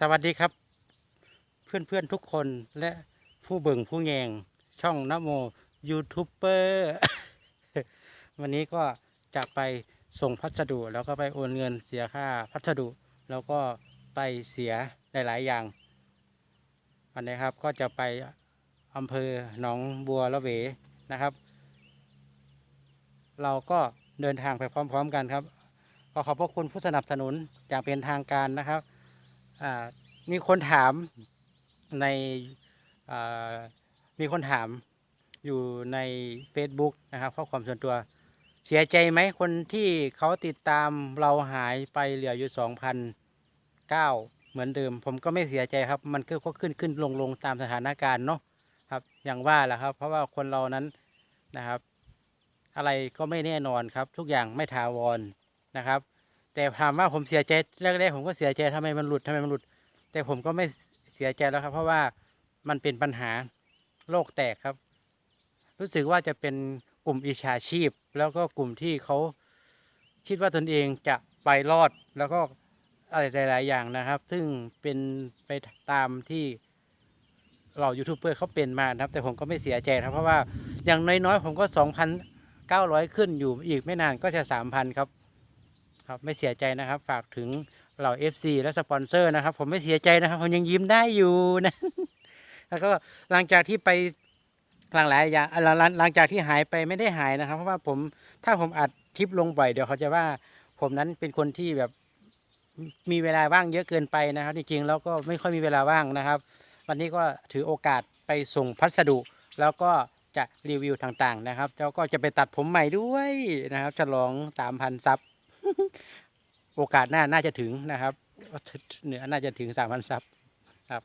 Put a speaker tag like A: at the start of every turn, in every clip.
A: สวัสดีครับ เพื่อนเพื่อนๆทุกคนและผู้เบิ่งผู้แยงช่องนโมยูทูบเบอร์วันนี้ก็จะไปส่งพัสดุ แล้วก็ไปโอนเงินเสียค่าพัสดุ แล้วก็ไปเสียหลาย ๆ อย่าง วันนี้ครับก็จะไปอำเภอหนองบัวละเวนะครับ เราก็เดินทางไปพร้อม ๆ กันครับขอขอบพระคุณผู้สนับสนุนอย่างเป็นทางการนะครับ มีคนถามในมีคนถามอยู่ใน Facebook นะครับข้อความส่วนตัวเสียใจไหมคนที่เขาติดตามเราหายไปเหลืออยู่สองพันเก้าเหมือนเดิม ผมก็ไม่เสียใจครับ มันก็ขึ้นขึ้นลงลงตามสถานการณ์เนาะครับ อย่างว่าแหละครับ เพราะว่าคนเรานั้นนะครับ อะไรก็ไม่แน่นอนครับ ทุกอย่างไม่ถาวรนะครับ แต่ถามว่าผมเสียใจแรกๆผมก็เสียใจทำไมมันหลุดทำไมมันหลุด แต่ผมก็ไม่เสียใจแล้วครับ เพราะว่ามันเป็นปัญหาโลกแตกครับ รู้สึกว่าจะเป็นกลุ่มอิชาชีพ แล้วก็กลุ่มที่เขาคิดว่าตนเองจะไปรอดแล้วก็อะไรหลาย ๆ อย่างนะครับ ซึ่งเป็นไปตามที่เรายูทูบเบอร์เขาเป็นมานะครับ แต่ผมก็ไม่เสียใจครับเพราะว่าอย่างน้อย ๆ ผมก็สองพันเก้าร้อยขึ้นอยู่อีกไม่นานก็จะสามพันครับ ครับไม่เสียใจนะครับ ฝากถึงเหล่า FC และสปอนเซอร์นะครับ ผมไม่เสียใจนะครับ ผมยังยิ้มได้อยู่นะ แล้วก็หลังจากที่ไปหลังหลายอย่างหลังหลังหลังจากที่หายไปไม่ได้หายนะครับ เพราะว่าผมถ้าผมอัดคลิปลงบ่อยเดี๋ยวเขาจะว่าผมนั้นเป็นคนที่แบบมีเวลาว่างเยอะเกินไปนะครับ จริงๆแล้วก็ไม่ค่อยมีเวลาว่างนะครับ วันนี้ก็ถือโอกาสไปส่งพัสดุ แล้วก็จะรีวิวต่างๆนะครับแล้วก็จะไปตัดผมใหม่ด้วยนะครับ ฉลองสามพันซับ โอกาสหน้าน่าจะถึงนะครับเหนือน่าจะถึงสามพันซับครับ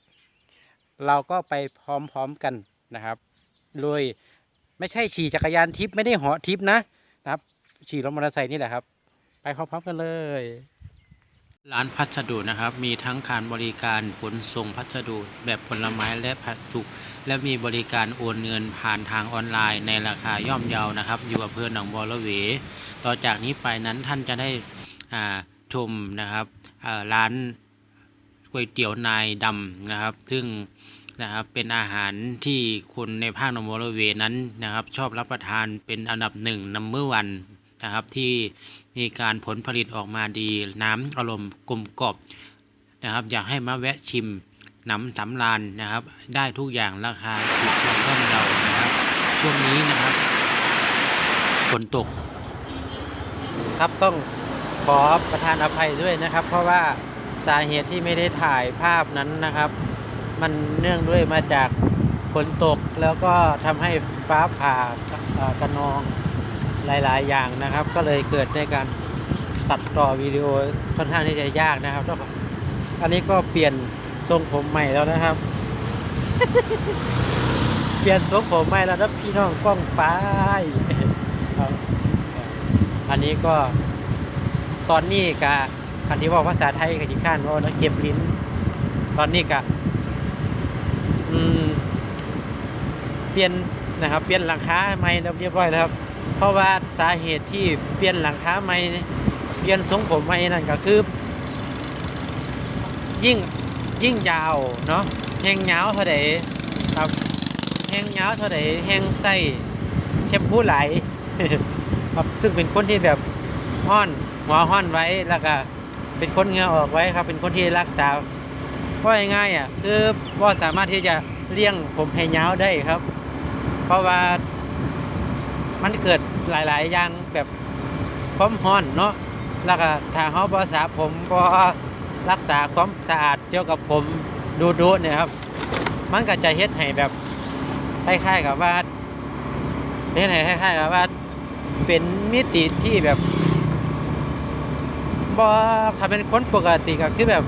A: เราก็ไปพร้อมๆกันนะครับโดยไม่ใช่ขี่จักรยานทิปไม่ได้เหาะทิปนะนะครับ ขี่รถมอเตอร์ไซค์นี่แหละครับ ไปพร้อมๆกันเลย ร้านพัสดุนะครับ มีทั้งการบริการขนส่งพัสดุแบบผลไม้และผักจุกและมีบริการโอนเงินผ่านทางออนไลน์ในราคาย่อมเยานะครับ อยู่อำเภอหนองบัวละเว ต่อจากนี้ไปนั้นท่านจะได้ชมนะครับร้านก๋วยเตี๋ยวนายดำนะครับ ซึ่งนะครับเป็นอาหารที่คนในภาคหนองบัวละเวนั้นนะครับ ชอบรับประทานเป็นอันดับหนึ่งนัมเบอร์วัน นะครับที่มีการผลผลิตออกมาดีน้ำอารมณ์กลมกรอบนะครับ อยากให้มาแวะชิมน้ำสำรานนะครับ ได้ทุกอย่างราคาถูกต้องย่อมเยานะครับ ช่วงนี้นะครับฝนตก ครับต้องขอประทานอภัยด้วยนะครับ เพราะว่าสาเหตุที่ไม่ได้ถ่ายภาพนั้นนะครับ มันเนื่องด้วยมาจากฝนตกแล้วก็ทำให้ฟ้าผ่ากระนอง หลาย ๆ อย่างนะครับ ก็เลยเกิดในการตัดต่อวิดีโอค่อนข้างที่จะยากนะครับองอันนี้ก็เปลี่ยนทรงผมใหม่แล้วนะครับ เปลี่ยนทรงผมใหม่แล้วนะพี่น้องกล้องไปอันนี้ก็ตอนนี้กะคันที่ว่าภาษาไทยกับที่ข้านว่านะเก็บลิ้น ตอนนี้กะอืมเปลี่ยนนะครับ เปลี่ยนหลังคาใหม่เรียบร้อยแล้วครับ เพราะว่าสาเหตุที่เปลี่ยนหลังคาใหม่เปลี่ยนทรงผมใหม่นั่นก็คือ ยิ่งยิ่งยาวเนาะแห้งยาวเท่าใดครับแห้งยาวเท่าใดแหงใส่เชมพูไหลครับซึ่งเป็นคนที่แบบห้อนหัวห้อนไว้แล้วก็เป็นคนเหงือออกไว้ครับ เป็นคนที่รักษาเพราะง่ายๆอะคือว่าสามารถที่จะเลี้ยงผมให้ยาวได้ครับ เพราะว่า มันเกิดหลายๆ อย่างแบบความห้อนเนาะแล้วก็ถ้าเขาบ่สระผมบ่รักษาความสะอาดเกี่ยวกับผมดูๆเนี่ยครับ มันก็จะเฮ็ดให้แบบคล้ายๆกับว่าเฮ็ดให้คล้ายๆกับว่าเป็นมิติที่แบบบ่ถ้าเป็นคนปกติก็คือแบบ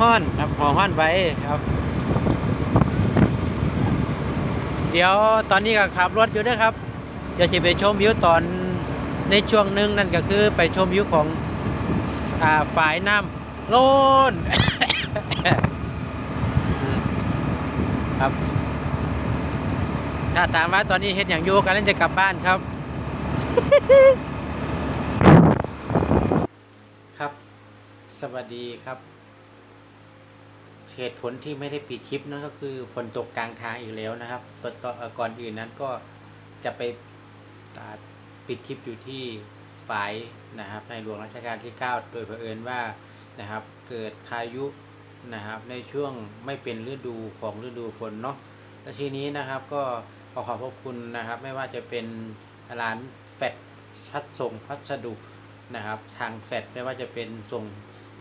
A: ห้อนครับหัวห้อนไว้ครับ เดี๋ยวตอนนี้ก็ขับรถอยู่ด้วยครับ ดี๋ยวจะไปชมวิวตอนในช่วงหนึ่งนั่นก็คือไปชมวิวของอ่าฝ่ายน้ำโลนครับถ้าถามว่าตอนนี้เฮ็ดอย่างอยู่กันเล่นจะกลับบ้านครับ ครับ สวัสดีครับเหตุผลที่ไม่ได้ปิดคลิปนั่นก็คือฝนตกกลางทางอีกแล้วนะครับตอนตออ่อก่อนอื่นนั้นก็จะไป ปิดคลิปอยู่ที่ฝายนะครับในหลวงรัชกาลที่ 9 โดยเผอิญว่านะครับเกิดพายุนะครับในช่วงไม่เป็นฤดูของฤดูฝนเนาะและทีนี้นะครับก็ขอขอบพระคุณนะครับ ไม่ว่าจะเป็นร้านแฟดพัดส่งพัสดุนะครับ ทางแฟดไม่ว่าจะเป็นส่ง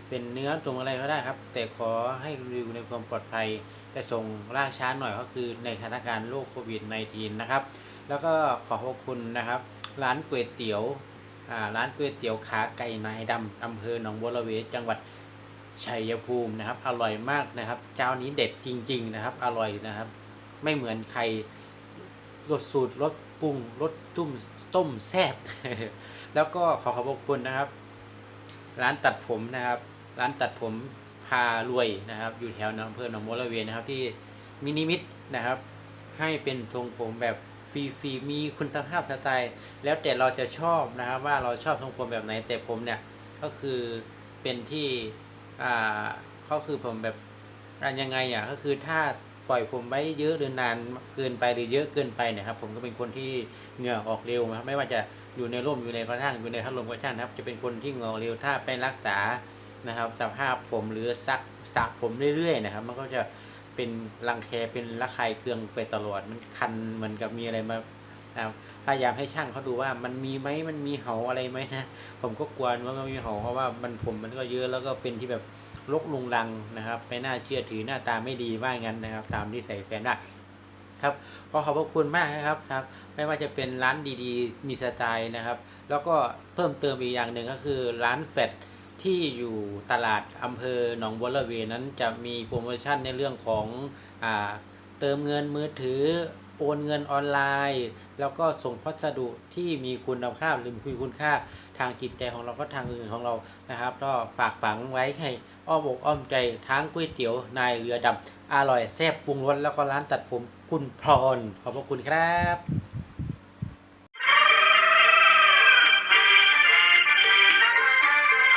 A: เป็นเนื้อส่งอะไรก็ได้ครับ แต่ขอให้รีวิวในความปลอดภัยแต่ส่งล่าช้าหน่อยก็คือในสถานการณ์โรคโควิด -19 นะครับ แล้วก็ขอขอบคุณนะครับ ร้านก๋วยเตี๋ยวร้านก๋วยเตี๋ยวขาไก่นายดำอำเภอหนองบัวระเวจังหวัดชัยภูมินะครับ อร่อยมากนะครับเจ้านี้เด็ดจริง ๆนะครับ อร่อยนะครับ ไม่เหมือนใครรสสูตรรสปรุงรสตุ้มต้มแซ่บแล้วก็ขอขอบคุณนะครับ ร้านตัดผมนะครับ ร้านตัดผมพารวยนะครับ อยู่แถวอำเภอหนองบัวระเวนะครับที่มินิมิตนะครับ ให้เป็นทรงผมแบบ ฟรีๆมีคุณภาพสไตล์ แล้วแต่เราจะชอบนะครับว่าเราชอบทรงผมแบบไหนแต่ผมเนี่ยก็คือเป็นที่อ่าก็คือผมแบบอ่ายังไงอะก็คือถ้าปล่อยผมไว้เยอะหรือนานเกินไปหรือเยอะเกินไปเนี่ยครับผมก็เป็นคนที่เหงื่อออกเร็วนะครับไม่ว่าจะอยู่ในร่มอยู่ในกระทั่งอยู่ในพัดลมก็ช่างนะครับ จะเป็นคนที่เหงื่อออกเร็วถ้าไปรักษานะครับ สภาพผมหรือซักสระผมเรื่อยๆนะครับ มันก็จะ เป็นรังแคเป็นระคายเคืองไปตลอดมันคันเหมือนกับมีอะไรมาครับพยายามให้ช่างเขาดูว่ามันมีไหมมันมีเหาอะไรไหมนะผมก็กลัวว่ามันมีเหาเพราะว่ามันผมมันก็เยอะแล้วก็เป็นที่แบบลกลุงลังนะครับไม่น่าเชื่อถือหน้าตาไม่ดีว่างั้นนะครับ ตามที่ใส่แฟนได้ครับก็ขอบพระคุณมากนะครับครับ ไม่ว่าจะเป็นร้านดีๆ มีสไตล์นะครับ แล้วก็เพิ่มเติมอีกอย่างหนึ่งก็คือร้านแฟด ที่อยู่ตลาดอำเภอหนองบัวระเวนั้นจะมีโปรโมชั่นในเรื่องของอเติมเงินมือถือโอนเงินออนไลน์ แล้วก็ส่งพัสดุที่มีคุณภาพหรือมีคุณค่าทางจิตใจของเราก็ทางอื่นของเรานะครับ ก็ฝากฝังไว้ให้อ้อมอกอ้อมใจทั้งก๋วยเตี๋ยวนายเรือดำอร่อยแซ่บปรุงรสแล้วก็ร้านตัดผมคุณพร ขอบพระคุณครับ